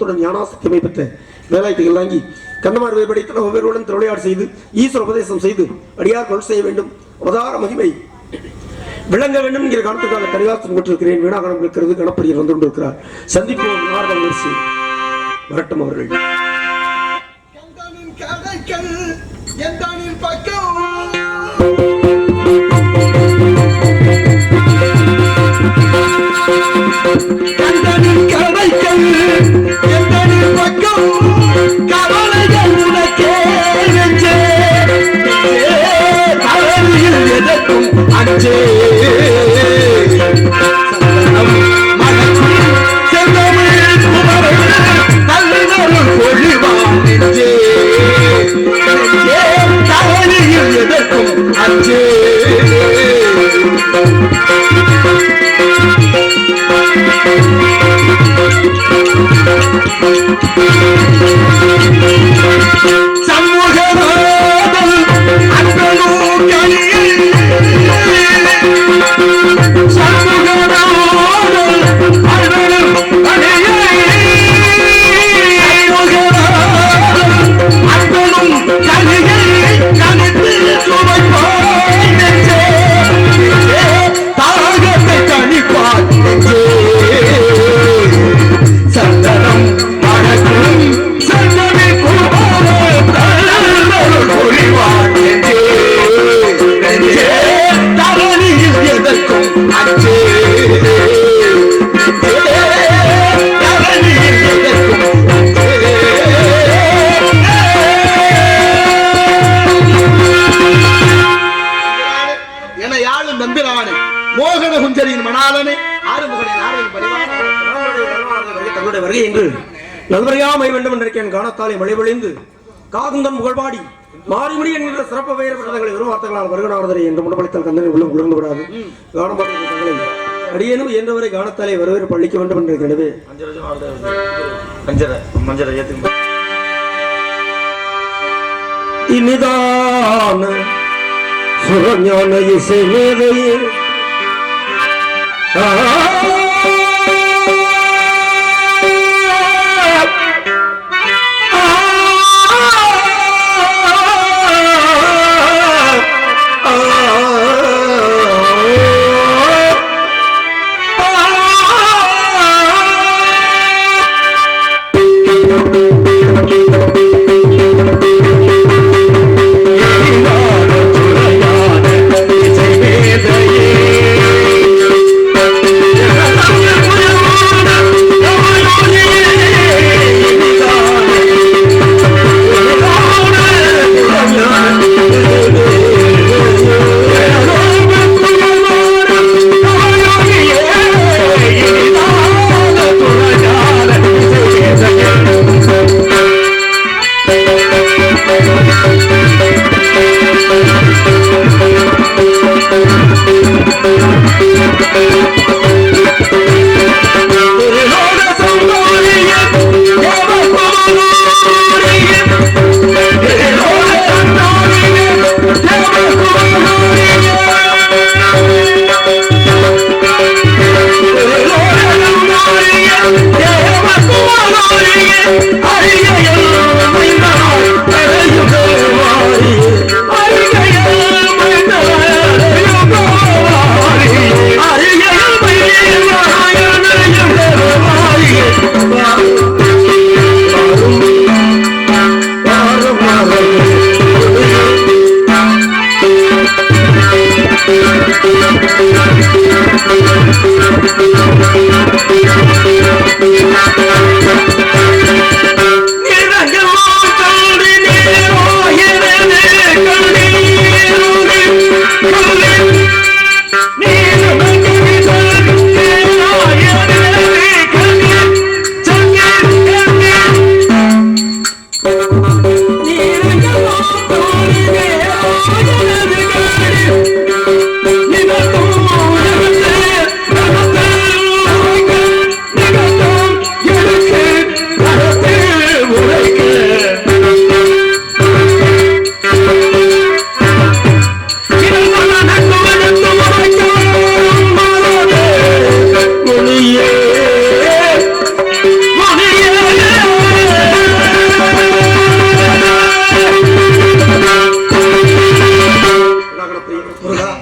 பொருட்டு ஆறுமுகத்துடன் பெற்ற வேலாயத்துகள் வாங்கி கண்ணமார் வேறுபடைத்த ஒவ்வொருடன் திருவிளையாடு செய்து ஈஸ்வர உபதேசம் செய்து அடியார் கொள் செய்ய வேண்டும் அவதார மகிமை விளங்க வேண்டும் என்கிற காரணத்துக்காக தனிவாசம் கொண்டிருக்கிறேன் வீணாகணம் இருக்கிறது கணப்படியில் வந்து கொண்டிருக்கிறார் சந்திப்போம். நாரதம் வரிசை வரட்டும் அவர்கள். எந்தனின் கதைகள் பக்கம்? Thank. வருகை என்று நல்வரையாமை வேண்டும் என்றிருக்கேன் காணத்தாலே மழை பொழிந்து காகுந்தன் புகழ்பாடி மாறிமுடி என்கிற சிறப்பு பெயர் விரதங்களை வெறும் வார்த்தைகளால் வருகனாவதரை என்று முடப்பளித்தல் கந்தனை உள்ளம் குளிர்ந்து விடாது. காணப்பாடு அடியேனும் இயன்றவரை காணத்தாலே வரவேற்பு அளிக்க வேண்டும் மஞ்சரை ஏத்துக்கு இனிதான சுரஞான இசை மேதையே.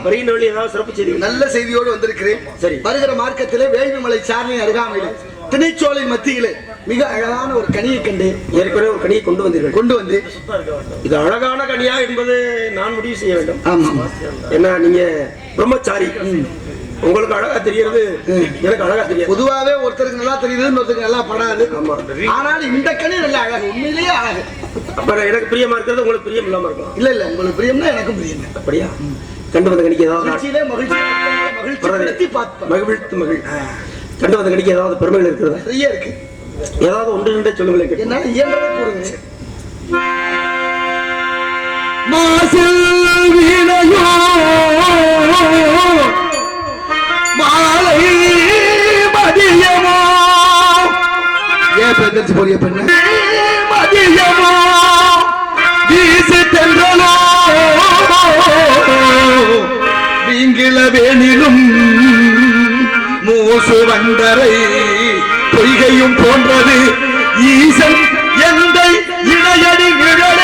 வரியின் வழி ஏதாவது சிறப்பு செய்திகள் நல்ல செய்தியோடு வந்திருக்கிறேன். சரி. வருகிற மார்க்கத்திலே வேள்விமலை சாரணை அருகாமையில் திணைச்சோலை மத்தியிலே மிக அழகான ஒரு கனியை கண்டு ஏற்கனவே ஒரு கனியை கொண்டு வந்தீர்கள். கொண்டு வந்து இது அழகான கனியா என்பது நான் முடிவு செய்ய வேண்டும். ஆமா. ஏன்னா நீங்க பிரம்மச்சாரி. உங்களுக்கு அழகா தெரியறது எனக்கு அழகா தெரியாது. பொதுவாவே ஒருத்தருக்கு நல்லா தெரியுது இன்னொருத்தருக்கு நல்லா படாது. ஆனால் இந்த கனி நல்ல அழகு உண்மையிலேயே அழகு. அப்ப எனக்கு பிரியமா இருக்கிறது உங்களுக்கு பிரியம் இல்லாம இருக்கும். இல்ல இல்ல உங்களுக்கு பிரியம்னா எனக்கும் பிரியம். அப்படியா? கண்டு வந்த கணிக்கு ஏதாவது மகிழ்த்து மகிழ் கண்டு வந்த கணிக்கு ஏதாவது பெருமைகள் இருக்கிறதா? நிறைய இருக்கு. ஏதாவது ஒன்று ரெண்டே சொல்லுங்களேன். என்னால இயன்றதை கூறுங்க. மாசில் வீணையோ மாலை மதியமோ. ஏன் பெருந்தரிச்சு போறிய பெண்ணு? மதியமோ வீசு தென்றலோ. வேணிலும் மூசு வந்தரை பொய்கையும் போன்றது. ஈசன் எந்த இணையடி விழ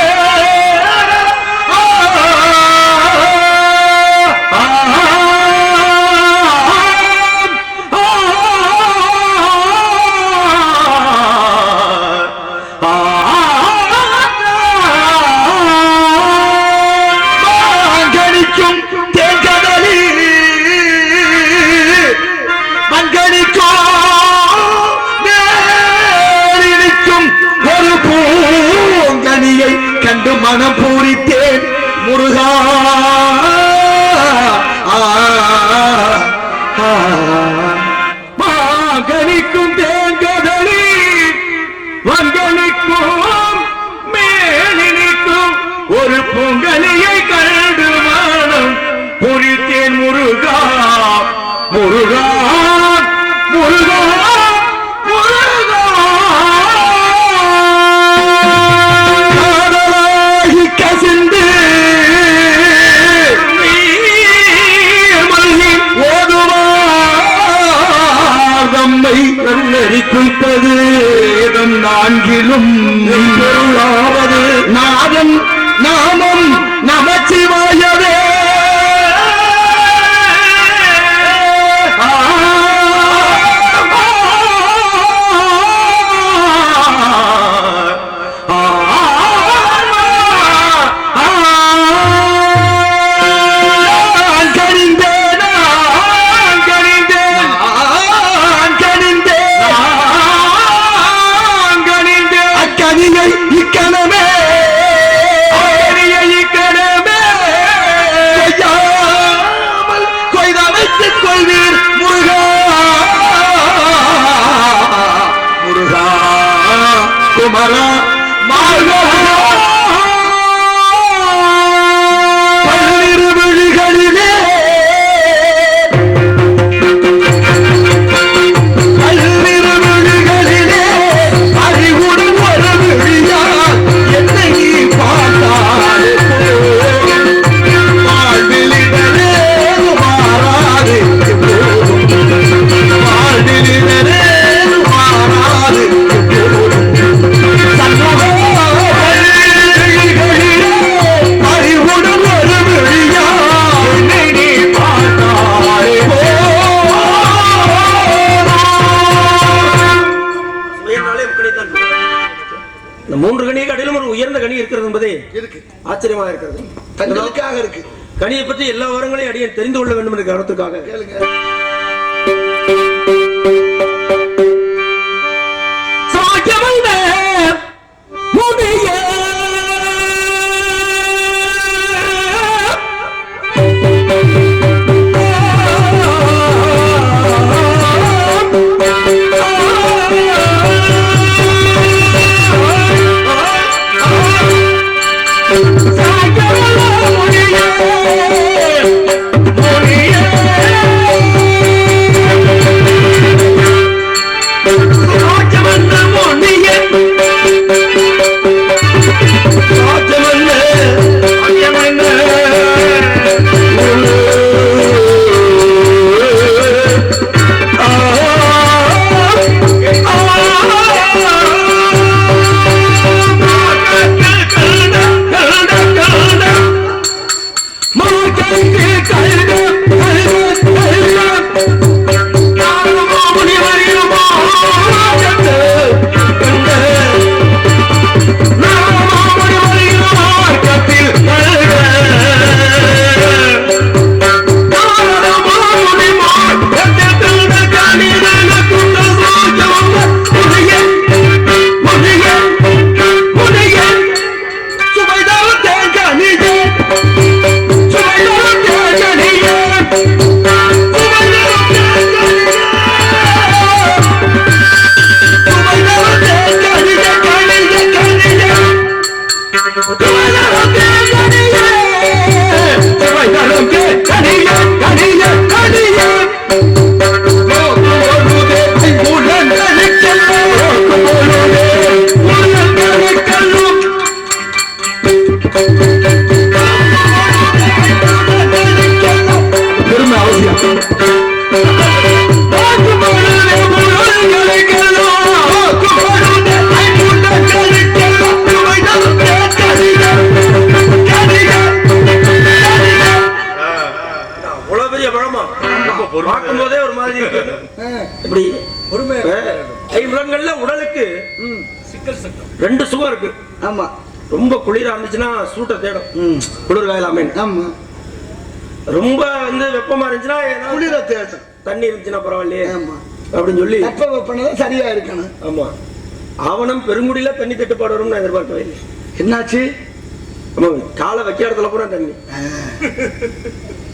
கண்டு மனம் பூரித்தேன் முருகா. ஆ, தே கற்பித்தது இதம் நான்கிலும் பொருளாவது நாதன் 因为感 சூட்டை தேடும். ம். குளிர் காயலாமே ஆமா. ரொம்ப வந்து வெப்பமா இருந்துச்சுன்னா குளிர தேட்டம். தண்ணி இருந்துச்சுன்னா பரவாயில்லையே ஆமா. அப்படின்னு சொல்லி தப்ப வெப்பனை சரியா இருக்கணும். ஆமா. ஆவணம் பெருங்குடியில தண்ணி தட்டுப்பாடு வரும்னு நான் எதிர்பார்க்கவே இல்லை. என்னாச்சு? ஆமா காலை வைக்க இடத்துல பூரா தண்ணி.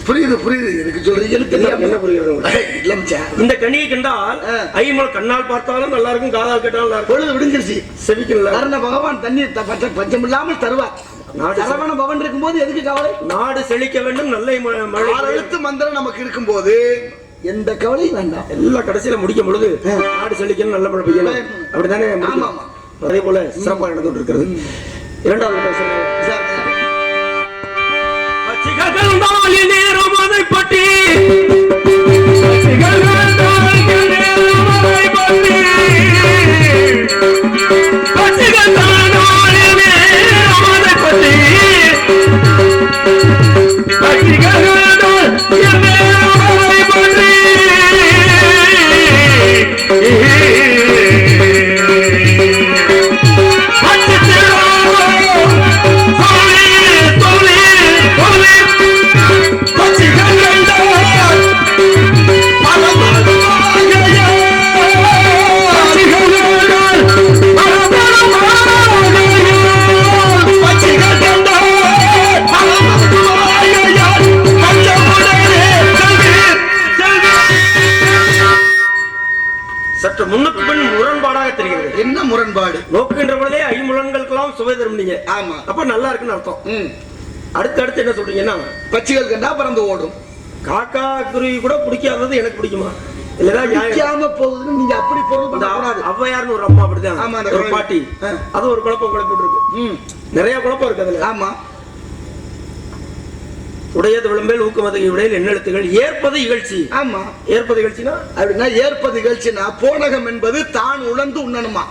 புரியுது புரியுது. எனக்கு சொல்றீங்க என்ன தெரியாம. என்ன புரிகிறது உங்களுக்கு? இல்ல மச்சான். இந்த கனியை கண்டால். ஐமலை கண்ணால் பார்த்தாலும் நல்லா இருக்கும் காதால் கேட்டாலும் பொழுது விடுஞ்சிருச்சு. செவிக்கல பகவான் தண்ணீர் பஞ்சம் இல்லாமல் தருவார். நாடு சரவண பவன் இருக்கும்போது எதுக்கு கவலை? நாடு செழிக்க வேண்டும் நல்ல மழை எழுத்து மந்திரம் நமக்கு இருக்கும்போது எந்த கவலையும் வேண்டாம். எல்லாம் கடைசியில முடிக்கும் பொழுது நாடு செழிக்கணும் நல்ல மழை பெய்யணும். ஆமா, அதே போல சிறப்பாக நடந்து கொண்டிருக்கிறது இரண்டாவது பேசுறேன் சார், பட்டி Timothy. பச்சிகள் கண்டா பறந்து ஓடும்? காக்கா குருவி கூட பிடிக்காதது எனக்கு பிடிக்குமா? நிக்காம போகுதுன்னு நீங்க அப்படி பொருள் ஔவையார்னு ஒரு அம்மா அப்படிதான். ஆமா, அந்த. பாட்டி. அது ஒரு குழப்பம் குழப்பிட்டு இருக்கு நிறைய குழப்பம் இருக்கு அதுல. ஆமா. உடையது விளம்பேல் ஊக்கமது விடையில் எண்ணெழுத்துகள் ஏற்பது இகழ்ச்சி. ஆமா. ஏற்பது இகழ்ச்சினா? அப்படின்னா ஏற்பது நிகழ்ச்சினா போனகம் என்பது தான் உணர்ந்து உண்ணணுமா?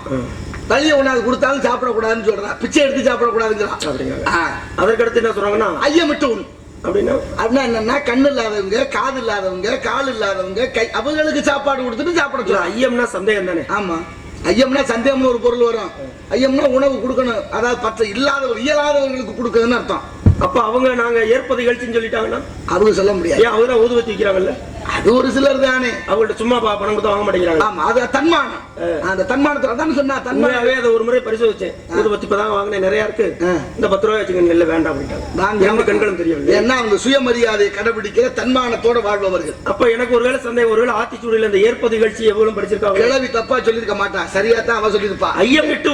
தள்ளிய உணாது கொடுத்தாலும் சாப்பிடக்கூடாதுன்னு சொல்றான் பிச்சை எடுத்து சாப்பிடக்கூடாதுங்கிறான் அப்படிங்கிறாங்க ஆ. அதற்கடுத்து என்ன சொல்றாங்கன்னா? ஐயமிட்டு உண். அப்படின்னா? அப்படின்னா என்னன்னா கண்ணு இல்லாதவங்க காது இல்லாதவங்க கால் இல்லாதவங்க கை அவங்களுக்கு சாப்பாடு கொடுத்துட்டு சாப்பிட சொல்றான் ஐயம்னா சந்தேகம் தானே? ஆமா. ஐயம்னா சந்தேகம்னு ஒரு பொருள் வரும். ஐயம்னா உணவு கொடுக்கணும். அதாவது பற்ற இல்லாதவர் இயலாதவர்களுக்கு கொடுக்கணும்னு அர்த்தம். அப்ப அவங்க நாங்க ஏற்பது இகழ்ச்சின்னு சொல்லிட்டாங்கன்னா? அவங்க சொல்ல முடியாது. ஏன் அவங்க தான் ஊதுவத்தி வைக்கிறாங்கல்ல? அது ஒரு சிலர் தானே. அவங்கள்ட்ட சும்மா பா- பணம் கொடுத்து வாங்க மாட்டேங்கிறாங்க. ஆமா அது தன்மானம். அந்த தன்மானத்தை அதான் சொன்னா தன்மானம். உண்மையாவே அதை ஒரு முறை பரிசோதிச்சேன். ஊதுவத்தி இப்பதான் வாங்கினேன் நிறைய இருக்கு. இந்த பத்து ரூபாய் வச்சுக்கோங்க இல்ல வேண்டாம் அப்படின்ட்டாங்க. நாங்க ரெண்டு கண்களும் தெரியவில்லை ஏன்னா அவங்க சுயமரியாதையை கடைபிடிக்கிற தன்மானத்தோட வாழ்பவர்கள். அப்ப எனக்கு ஒருவேளை சந்தேகம் ஒருவேளை ஆத்திச்சூடியில இந்த ஏற்பது நிகழ்ச்சி எவ்வளவு படிச்சிருக்காங்க? கிழவி தப்பா சொல்லியிருக்க மாட்டான். சரியா தான் அவ சொல்லியிருப்பா ஐயம் விட்டு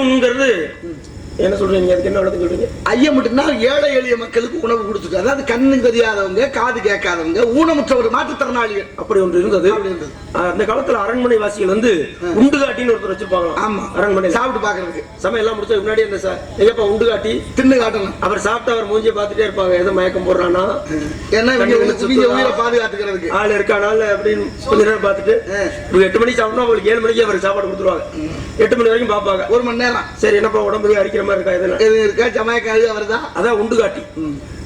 என்ன சொல்றீங்க? அதுக்கு என்ன விளக்கம் சொல்றீங்க? ஐயம் மட்டும்னா ஏழை எளிய மக்களுக்கு உணவு கொடுத்துட்டு அதாவது கண்ணு தெரியாதவங்க காது கேட்காதவங்க ஊனமுற்றவர் மாற்றுத்திறனாளிகள். அப்படி ஒன்று இருந்தது. அந்த காலத்துல அரண்மனை வாசிகள் வந்து உண்டுகாட்டின்னு ஒருத்தர் வச்சிருப்பாங்க ஆமா. அரண்மனை சாப்பிட்டு பாக்குறதுக்கு சமையல் எல்லாம் முடிச்ச முன்னாடி அந்த ச- எங்கப்பா உண்டுகாட்டி தின்னு காட்டணும். அவர் சாப்பிட்டு அவர் மூஞ்சியை பார்த்துட்டே இருப்பாங்க. எதை மயக்கம் போடுறானா? ஏன்னா? உயிரை பாதுகாத்துக்கிறதுக்கு. ஆள் இருக்கானால அப்படின்னு கொஞ்ச நேரம் பார்த்துட்டு எட்டு மணிக்கு சாப்பிட்டா அவங்களுக்கு ஏழு மணிக்கு அவருக்கு சாப்பாடு கொடுத்துருவாங்க. எட்டு மணி வரைக்கும் பார்ப்பாங்க. ஒரு மணி நேரம். சரி என்னப்பா உடம்பு அரிக்கிற? மாதிரி இருக்கா எதுனா? எது இருக்கா? ஜமாய்க்காது அவர்தான் அதான் உண்டுகாட்டி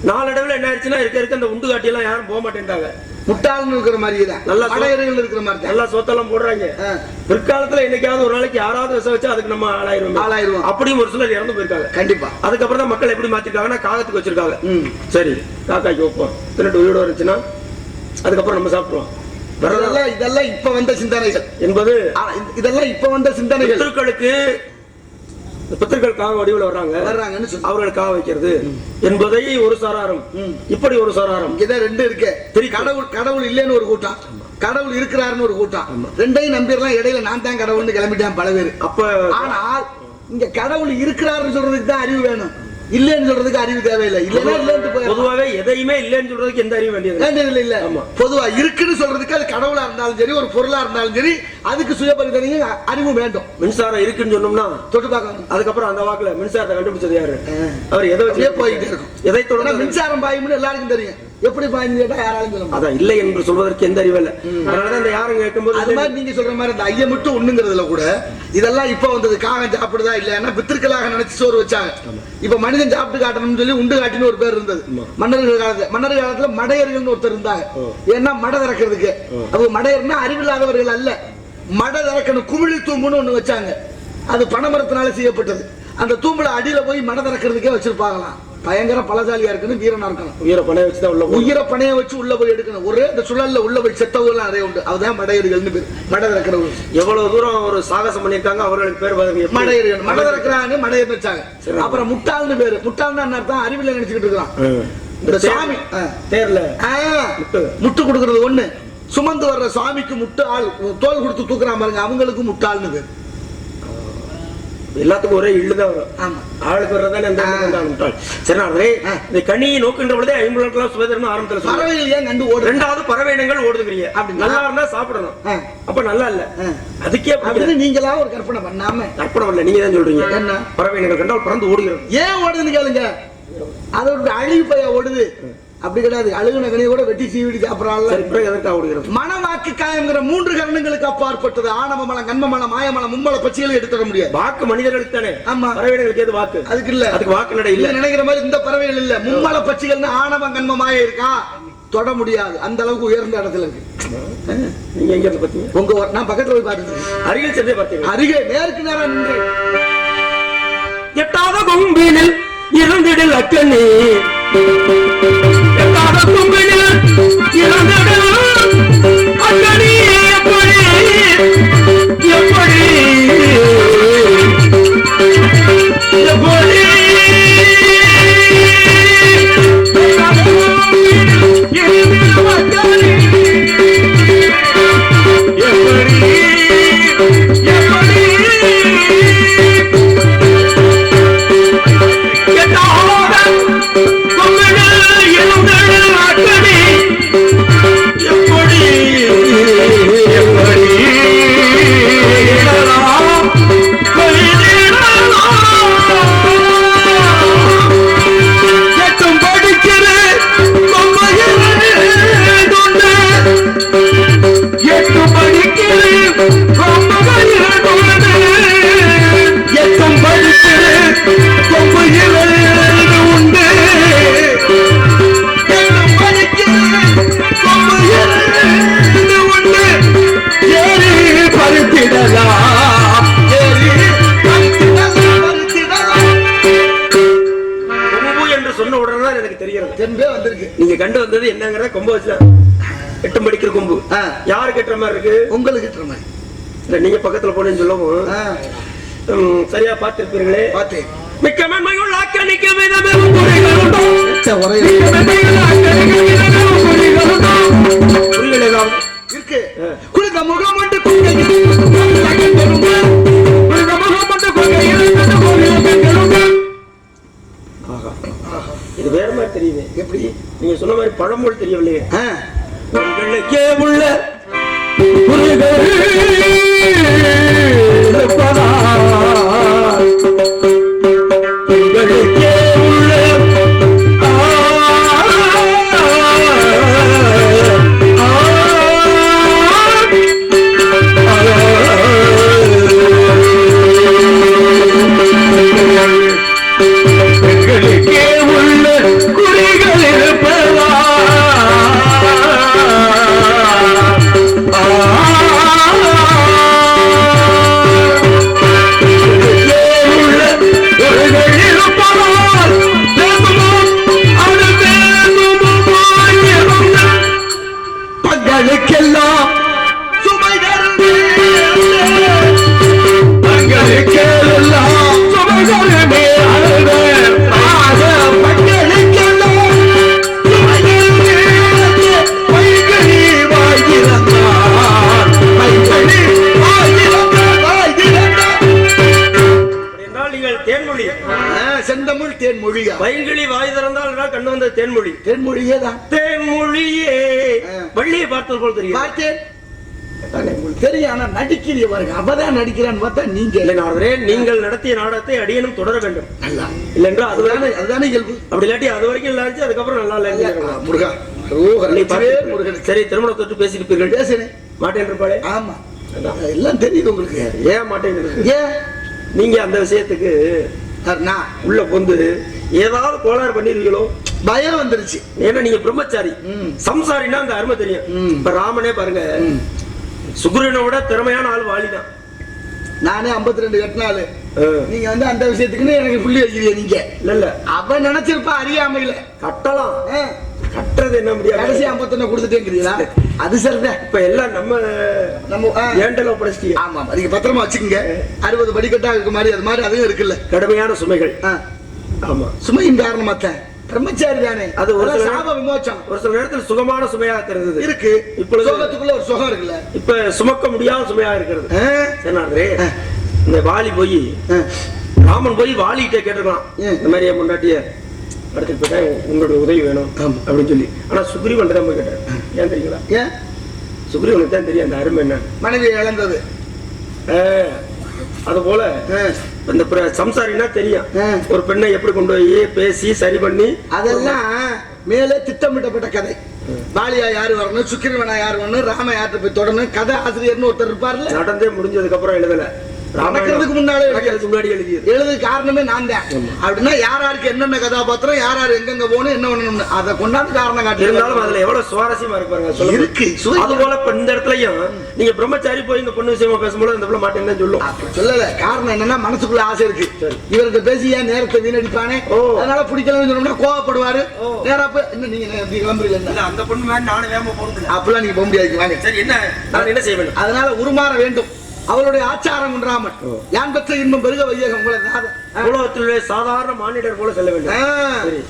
நாளடைவில் என்ன ஆயிடுச்சுன்னா இருக்க இருக்க அந்த உண்டுகாட்டி எல்லாம் யாரும் போக மாட்டேன்ட்டாங்க. முட்டாள்னு இருக்கிற மாதிரி தான். நல்லா மடையர்கள் இருக்கிற மாதிரி தான். நல்லா சொத்தெல்லாம் போடுறாங்க. பிற்காலத்துல என்னைக்காவது ஒரு நாளைக்கு யாராவது விஷம் வச்சா அதுக்கு நம்ம. அப்படியும் ஒரு சிலர் இறந்து போயிருக்காங்க. கண்டிப்பா. அதுக்கப்புறம் தான் மக்கள் எப்படி மாத்திருக்காங்கன்னா காகத்துக்கு வச்சிருக்காங்க. சரி காக்காய்க்கு வைப்போம். தின்னுட்டு உயிரோட இருந்துச்சுன்னா அதுக்கப்புறம் நம்ம சாப்பிடுவோம். இதெல்லாம் இப்ப வந்த சிந்தனைகள். என்பது இதெல்லாம் இப்ப வந்த சிந்தனைகள். பித்தர்களுக்காக வடிவில் வர்றாங்க. வர்றாங்கன்னு சொல்லு அவர்களுக்காக வைக்கிறது. என்பதை ஒரு சாராரம். இப்படி ஒரு சாராரம். இங்கதான் ரெண்டு இருக்கு. சரி. கடவுள் கடவுள் இல்லைன்னு ஒரு கூட்டம். கடவுள் இருக்கிறாருன்னு ஒரு கூட்டம். ரெண்டையும் நம்பிடலாம் இடையில நான் தான் கடவுள்னு கிளம்பிட்டான் பல பேர். அப்ப ஆனால் இங்க கடவுள் இருக்கிறாருன்னு சொல்றதுக்கு தான் அறிவு வேணும். இல்லைன்னு சொல்றதுக்கு அறிவு தேவையில்லை. இல்லைன்னா இல்லைன்னு பொதுவாகவே எதையுமே இல்லைன்னு சொல்றதுக்கு எந்த அறிவும் வேண்டியது இல்லை. வேண்டியதில்லை இல்ல. ஆமா. பொதுவா இருக்குன்னு சொல்றதுக்கு அது கடவுளா இருந்தாலும் சரி ஒரு பொருளா இருந்தாலும் சரி அதுக்கு சுயபரிதனையும் அ- அறிவும் வேண்டும். மின்சாரம் இருக்குன்னு சொன்னோம்னா தொட்டு பார்க்கணும் அதுக்கப்புறம் அந்த வாக்குல மின்சாரத்தை கண்டுபிடிச்சது யாரு? அவர் எதை வச்சு போயிட்டே இருக்கும். எதை தொடர்ந்து மின்சாரம் பாயும்னு எல்லாருக்கும் தெரியும். எப்படி பாயும்னு கேட்டா யாராலும் சொல்ல அதான் இல்லை என்று சொல்வதற்கு எந்த அறிவு இல்லை. அதனாலதான் இந்த யாரும் கேட்கும்போது அது மாதிரி நீங்க சொல்ற மாதிரி இந்த ஐயம் மட்டும் ஒண்ணுங்கிறதுல கூட இதெல்லாம் இப்ப வந்தது. காகம் சாப்பிடுதா இல்லைன்னா பித்திருக்களாக நினைச்சு சோறு வச்சாங்க. இப்ப மனிதன் சாப்பிட்டு காட்டணும்னு சொல்லி உண்டு காட்டின்னு ஒரு பேர் இருந்தது. மன்னர்கள் காலத்துல மன்னர் காலத்துல மடையர்கள்னு ஒருத்தர் இருந்தாங்க. ஏன்னா மடை திறக்கிறதுக்கு. அவங்க மடையர்னா அறிவில்லாதவர்கள் அல்ல. மடை திறக்கணும் குமிழி தூம்புன்னு ஒண்ணு வச்சாங்க. அது பனைமரத்தினால செய்யப்பட்டது. அந்த தூம்புல அடியில போய் மடை திறக்கிறதுக்கே வச்சிருப்பாங்களாம். பயங்கர பலசாலியா இருக்கணும் வீரனா இருக்கணும் உயிரை பணைய வச்சுதான் உள்ள. உயிரை பணைய வச்சு உள்ள போய் எடுக்கணும். ஒரே அந்த சுழல்ல உள்ள போய் செத்தவங்கலாம் நிறைய உண்டு. அதுதான் மடையர்கள்னு பேர். மடை திறக்கிறவங்க எவ்வளவு தூரம் ஒரு சாகசம் பண்ணிருக்காங்க அவர்களுக்கு பேர்? மடையர்கள். மடை திறக்கிறான்னு மடையர் வச்சாங்க. அப்புறம் முட்டாள்னு பேரு. முட்டாள்னா என்ன அர்த்தம்? அறிவில நினைச்சுக்கிட்டு இருக்கான். இந்த சாமி. தேர்ல. முட்டு. கொடுக்கறது ஒண்ணு. சுமந்து வர்ற சுவாமிக்கு முட்டு ஆள் தோல் கொடுத்து தூக்குறான் பாருங்க அவங்களுக்கு முட்டாள்னு பேர். எல்லாத்துக்கும் ஒரே இள்ளுதான் வரும் ஆமா ஆளுக்கு வர்றதானே அந்த. சரி அதே. இந்த கனியை நோக்கின்ற பொழுதே ஐம்புலன்களாம் சுவேதர்னு ஆரம்பத்துல பறவைகள் ஏன் கண்டு ஓடுறது ரெண்டாவது பறவை இனங்கள் ஓடுதுங்கிறீங்க அப்படி. நல்லா இருந்தா சாப்பிடணும். அப்ப நல்லா இல்ல. அதுக்கே. அப்படின்னு நீங்களா ஒரு கற்பனை பண்ணாம அர்ப்பணம் இல்ல நீங்க தான் சொல்றீங்க என்ன? பறவை இனங்கள் கண்டால் பறந்து ஓடுகிறது ஏன் ஓடுதுன்னு கேளுங்க அதோட அழிவு பைய ஓடுது அப்படி கிடையாது. அழுகுன கனியை கூட வெட்டி சீவிடி ஓடுகிறது மனவாக்கு காயங்கிற மூன்று கரணங்களுக்கு அப்பாற்பட்டது. ஆணவ மலம் கண்ம மலம் மாய மலம் மும்மல பச்சிகளை எடுத்துட முடியாது. வாக்கு மனிதர்களுக்கு தானே ஆமா. பறவை இனங்களுக்கு எது வாக்கு? அதுக்கு இல்ல. அதுக்கு வாக்கு நடை இல்ல. நினைக்கிற மாதிரி இந்த பறவைகள் இல்ல. மும்மல பச்சிகள்னு ஆணவம் கண்ம மாய இருக்கா? தொட முடியாது. அந்த அளவுக்கு உயர்ந்த இடத்துல இருக்கு. நீங்க எங்க இருந்து பாத்தீங்க உங்க நான் பக்கத்துல போய் பார்த்துட்டு அருகில் சென்றே பார்த்தீங்க. அருகே நேருக்கு நேரம் நின்று. எட்டாத கொம்பினில் இருந்திடில் அக்கண்ணி. எப்படி எப்படி நீங்க பக்கத்துல போனேன்னு சொல்லவும். சரியா பார்த்திருப்பீர்களே. மிக்க மென்மையுள்ள? இருக்கு. முகம் மட்டும். இது வேற மாதிரி தெரியுது. எப்படி? நீங்க சொன்ன மாதிரி பழமொழி தெரியவில்லையே. உங்களுக்கே உள்ள இருப்பதால் உங்களுக்கு தெரியும் ஆனா நடிக்கிறீங்க பாருங்க அவதான் நடிக்கிறான்னு பார்த்தா நீங்க இல்லை நாரதரே நீங்கள் நடத்திய நாடகத்தை அடியனும் தொடர வேண்டும். நல்லா. இல்லைன்றா அதுதானே அதுதானே இயல்பு. அப்படி இல்லாட்டி அது வரைக்கும் நல்லா இருந்துச்சு அதுக்கப்புறம் நல்லா இல்லை முருகா. சரி திருமணம் தொட்டு பேசியிருப்பீர்கள் பேசுனேன் மாட்டேன் இருப்பாளே? ஆமா. எல்லாம் தெரியுது உங்களுக்கு. ஏன் மாட்டேன் ஏன்? நீங்க அந்த விஷயத்துக்கு நான். உள்ள பொந்து ஏதாவது கோளாறு பண்ணிருக்கீங்களோ? பயம் வந்துருச்சு. ஏன்னா நீங்க பிரம்மச்சாரி. சம்சாரின்னா அந்த அருமை தெரியும். இப்ப ராமனே பாருங்க. ம். சுக்ரீவனை விட திறமையான ஆள் வாலிதான் நானே 52 ரெண்டு கட்டினாலு. நீங்க வந்து அந்த விஷயத்துக்குன்னு எனக்கு புள்ளி வைக்கிறீங்க நீங்க. இல்ல இல்ல. அவன் நினைச்சிருப்பா அறியாமையில. கட்டலாம். கட்டுறது என்ன கடைசி முடியாது 51 கொடுத்துட்டேங்கிறீங்களா? அது சரிதான். இப்ப எல்லாம் நம்ம நம்ம ஏண்டல ஒப்படைச்சிட்டீங்க ஆமா. நீங்க பத்திரமா வச்சுக்கோங்க. அறுபது படிக்கட்டா இருக்கு மாதிரி அது மாதிரி அதுவும் இருக்குல்ல. கடுமையான சுமைகள். ஆமா. சுமையின் காரணமாத்தான். பிரம்மச்சாரி தானே? அது ஒரு சாப விமோச்சம் ஒரு சில நேரத்தில் சுகமான சுமையாக தெரிந்தது. இருக்கு. இப்பொழுது- சோகத்துக்குள்ள ஒரு சுகம் இருக்குல்ல? இப்ப சுமக்க முடியாத சுமையா இருக்கிறது. ஆ. இந்த வாலி போய் ராமன் போய் வாலிகிட்ட கேட்டிருக்கலாம்? இந்த மாதிரி என் முன்னாட்டிய படத்துக்கு போயிட்டா உங்களோட உதவி வேணும். அப்படின்னு சொல்லி. ஆனா சுக்ரீவன் தான் போய் கேட்டார். ஏன் தெரியுங்களா? ஏன் சுக்ரீவனுக்கு தான் தெரியும் அந்த அருமை என்ன. மனைவி இழந்தது. அது போல இந்த சம்சாரினா தெரியும். ஒரு பெண்ணை எப்படி கொண்டு போய் பேசி சரி பண்ணி அதெல்லாம் மேலே திட்டமிட்டப்பட்ட கதை. பாலியா யாரு வரணும் சுக்கிரவனா யாரு வரணும் ராம யார்கிட்ட போய் தொடரணும் கதை ஆசிரியர்னு ஒருத்தர் இருப்பார்ல. நடந்தே முடிஞ்சதுக்கு அப்புறம் எழுதல. நடக்கிறதுக்கு முன்னாலே முன்னாடி எழுதியது. எழுது காரணமே நான் தான். அப்படின்னா யார் யாருக்கு என்னென்ன கதாபாத்திரம் யார் யார் எங்கெங்க போகணும் என்ன பண்ணணும்னு அதை கொண்டாந்து காரணம் காட்டி இருந்தாலும் அதுல எவ்வளவு சுவாரஸ்யமா இருக்கு பாருங்க. இருக்கு. அது போல இப்ப இந்த இடத்துலயும் நீங்க பிரம்மச்சாரி போய் இந்த பொண்ணு விஷயமா பேசும்போது அந்த பிள்ளை மாட்டேன்னு சொல்லும். சொல்லல. காரணம் என்னன்னா மனசுக்குள்ள ஆசை இருக்கு. சரி. இவர்கிட்ட பேசி ஏன் நேரத்தை வீணடிப்பானே. அதனால பிடிக்கலன்னு சொன்னோம்னா கோவப்படுவாரு. நேரா போய் என்ன நீங்க கிளம்புறீங்க அந்த பொண்ணு மாதிரி நானும் வேகமா போறது அப்பெல்லாம் நீங்க போக முடியாது வாங்க. சரி என்ன? நான் என்ன செய்ய வேண்டும்? அதனால உருமாற வேண்டும். அவளுடைய ஆச்சாரம் குன்றாமல் ஓ. யான் பெற்ற இன்பம் பெருக வையகம் உங்களை நாத- ஆ. உலகத்திலே சாதாரண மானிடர் போல செல்ல. வேண்டும்.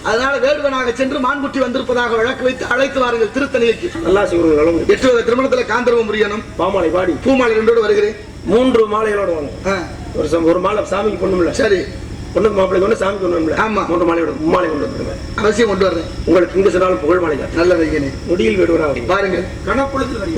அதனால வேடுவனாக சென்று மான்குட்டி வந்திருப்பதாக விளக்கு வைத்து அழைத்து வாருங்கள் திருத்தணிக்கு நல்லா சிவர்களும் எட்டு திருமணத்துல காந்தர்வம் புரியணும் பாமாலை பாடி. பூமாலை ரெண்டோடு வருகிறேன். மூன்று மாலைகளோட வாங்க. ஒரு ஒரு மாலை சாமிக்கு பொண்ணுமில்ல சரி. பொண்ணுக்கு மாப்பிள்ளை ஒண்ணு சாமிக்கு ஒண்ணுமில்ல ஆமா. மூன்று மாலையோட மும்மாலை கொண்டு வந்துருங்க. அவசியம் கொண்டு வர்றேன். உங்களுக்கு இங்கு சென்றாலும் புகழ் மாலை நல்லது ஐயனே முடியில் வேடுவராக பாருங்கள் வருகிறேன்.